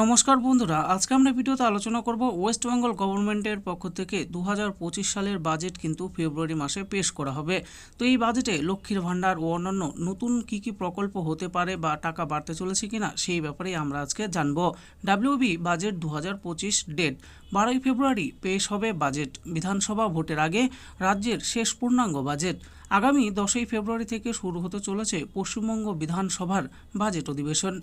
নমস্কার বন্ধুরা, আজকে আমরা ভিডিওতে আলোচনা করব ওয়েস্ট বেঙ্গল গভর্নমেন্টের পক্ষ থেকে দু হাজার পঁচিশ সালের বাজেট কিন্তু ফেব্রুয়ারি মাসে পেশ করা হবে। তো এই বাজেটে লক্ষ্মীর ভাণ্ডার ও অন্যান্য নতুন কি কি প্রকল্প হতে পারে বা টাকা বাড়তে চলেছে কিনা সেই ব্যাপারে আমরা আজকে জানব। ডাব্লিউবি বাজেট দু হাজার পঁচিশ ডেট, বারোই ফেব্রুয়ারি পেশ হবে বাজেট, বিধানসভা ভোটের আগে রাজ্যের শেষ পূর্ণাঙ্গ বাজেট। আগামী দশই ফেব্রুয়ারি থেকে শুরু হতে চলেছে পশ্চিমবঙ্গ বিধানসভার বাজেট অধিবেশন।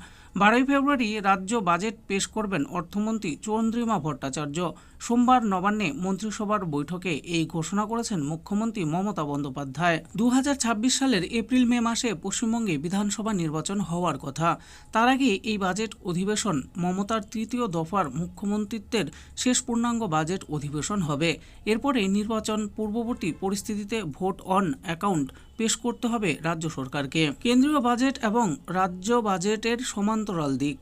বারোই ফেব্রুয়ারি রাজ্য বাজেট পেশ করবেন অর্থমন্ত্রী চন্দ্রিমা ভট্টাচার্য। সোমবার নবান্নে মন্ত্রিসভার বৈঠকে এই ঘোষণা করেছেন মুখ্যমন্ত্রী মমতা বন্দ্যোপাধ্যায়। দু হাজার ছাব্বিশ সালের এপ্রিল মে মাসে পশ্চিমবঙ্গে বিধানসভা নির্বাচন হওয়ার কথা। তার আগে এই বাজেট অধিবেশন মমতার তৃতীয় দফার মুখ্যমন্ত্রিত্বের শেষ পূর্ণাঙ্গ বাজেট অধিবেশন হবে। এরপরে নির্বাচন পূর্ববর্তী পরিস্থিতিতে ভোট অন অ্যাকাউন্ট পেশ করতে হবে রাজ্য সরকারকে। কেন্দ্রীয় বাজেট এবং রাজ্য বাজেটের সমান্তরাল দিক।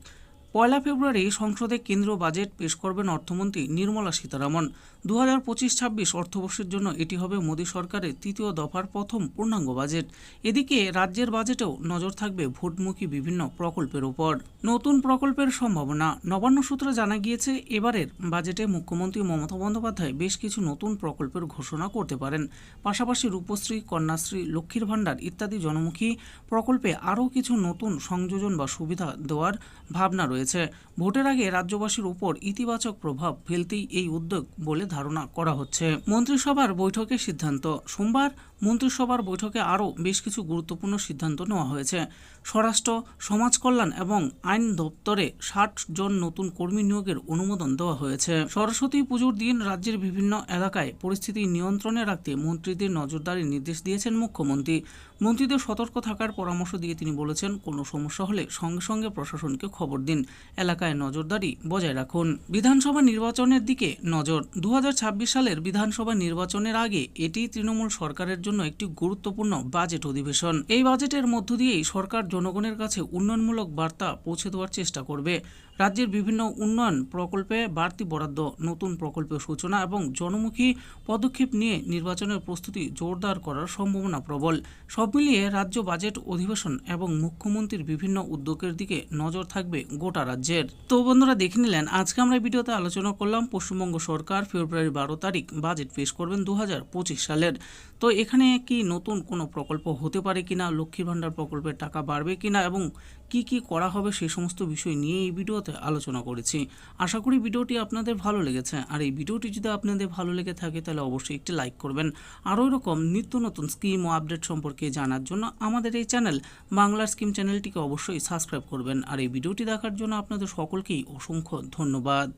পয়লা ফেব্রুয়ারি সংসদে কেন্দ্রীয় বাজেট পেশ করবেন অর্থমন্ত্রী নির্মলা সীতারামন। দু হাজার পঁচিশ ছাব্বিশ অর্থবর্ষের জন্য এটি হবে মোদী সরকারের তৃতীয় দফার প্রথম পূর্ণাঙ্গ বাজেট। এদিকে রাজ্যের বাজেটেও নজর থাকবে ভোটমুখী বিভিন্ন প্রকল্পের উপর। নতুন প্রকল্পের সম্ভাবনা। নবান্ন সূত্রে জানা গিয়েছে, এবারের বাজেটে মুখ্যমন্ত্রী মমতা বন্দ্যোপাধ্যায় বেশ কিছু নতুন প্রকল্পের ঘোষণা করতে পারেন। পাশাপাশি রূপশ্রী, কন্যাশ্রী, লক্ষ্মীর ভাণ্ডার ইত্যাদি জনমুখী প্রকল্পে আরও কিছু নতুন সংযোজন বা সুবিধা দেওয়ার ভাবনা রয়েছে। ভোটের আগে রাজ্যবাসীর উপর ইতিবাচক প্রভাব ফেলতেই এই উদ্যোগ বলে ধারণা করা হচ্ছে। মন্ত্রিসভার বৈঠকে সিদ্ধান্ত। সোমবার মন্ত্রিসভার বৈঠকে আরও বেশ কিছু গুরুত্বপূর্ণ সিদ্ধান্ত নেওয়া হয়েছে। স্বরাষ্ট্র সমাজ কল্যাণ এবং আইন দপ্তরে ষাট জন নতুন কর্মী নিয়োগের অনুমোদন দেওয়া হয়েছে। সরস্বতী পুজোর দিন রাজ্যের বিভিন্ন এলাকায় পরিস্থিতি নিয়ন্ত্রণে রাখতে মন্ত্রীদের নজরদারির নির্দেশ দিয়েছেন মুখ্যমন্ত্রী। মন্ত্রীদের সতর্ক থাকার পরামর্শ দিয়ে তিনি বলেছেন, কোনো সমস্যা হলে সঙ্গে সঙ্গে প্রশাসনকে খবর দিন। এলাকায় নজরদারি বজায় রাখুন। বিধানসভা নির্বাচনের দিকে নজর। দু হাজার ছাব্বিশ সালের বিধানসভা নির্বাচনের আগে এটি তৃণমূল সরকারের জন্য একটি গুরুত্বপূর্ণ বাজেট অধিবেশন। এই বাজেটের মধ্য দিয়েই সরকার জনগণের কাছে উন্নয়নমূলক বার্তা পৌঁছে দেওয়ার চেষ্টা করবে। রাজ্যের বিভিন্ন উন্নয়ন প্রকল্পে বাড়তি বরাদ্দ, নতুন প্রকল্পের সূচনা এবং জনমুখী পদক্ষেপ নিয়ে নির্বাচনের প্রস্তুতি জোরদার করার সম্ভাবনা প্রবল। সব মিলিয়ে রাজ্য বাজেট অধিবেশন এবং মুখ্যমন্ত্রীর বিভিন্ন উদ্যোগের দিকে নজর থাকবে গোটা রাজ্যের। তো বন্ধুরা, দেখে নিলেন, আজকে আমরা ভিডিওতে আলোচনা করলাম পশ্চিমবঙ্গ সরকার ফেব্রুয়ারি বারো তারিখ বাজেট পেশ করবেন দু হাজার পঁচিশ সালের। তো এখানে কি নতুন কোনো প্রকল্প হতে পারে কিনা, লক্ষ্মীর ভাণ্ডার প্রকল্পের টাকা বাড়বে কিনা এবং কি কি করা হবে সেই সমস্ত বিষয় নিয়ে এই ভিডিওতে আলোচনা করেছি। আশা করি ভিডিওটি আপনাদের ভালো লেগেছে। আর এই ভিডিওটি যদি আপনাদের ভালো লেগে থাকে, তাহলে অবশ্যই একটি লাইক করবেন। আরও এরকম নিত্য নতুন স্কিম ও আপডেট সম্পর্কে জানার জন্য আমাদের এই চ্যানেল বাংলার স্কিম চ্যানেলটিকে অবশ্যই সাবস্ক্রাইব করবেন। আর এই ভিডিওটি দেখার জন্য আপনাদের সকলকেই অসংখ্য ধন্যবাদ।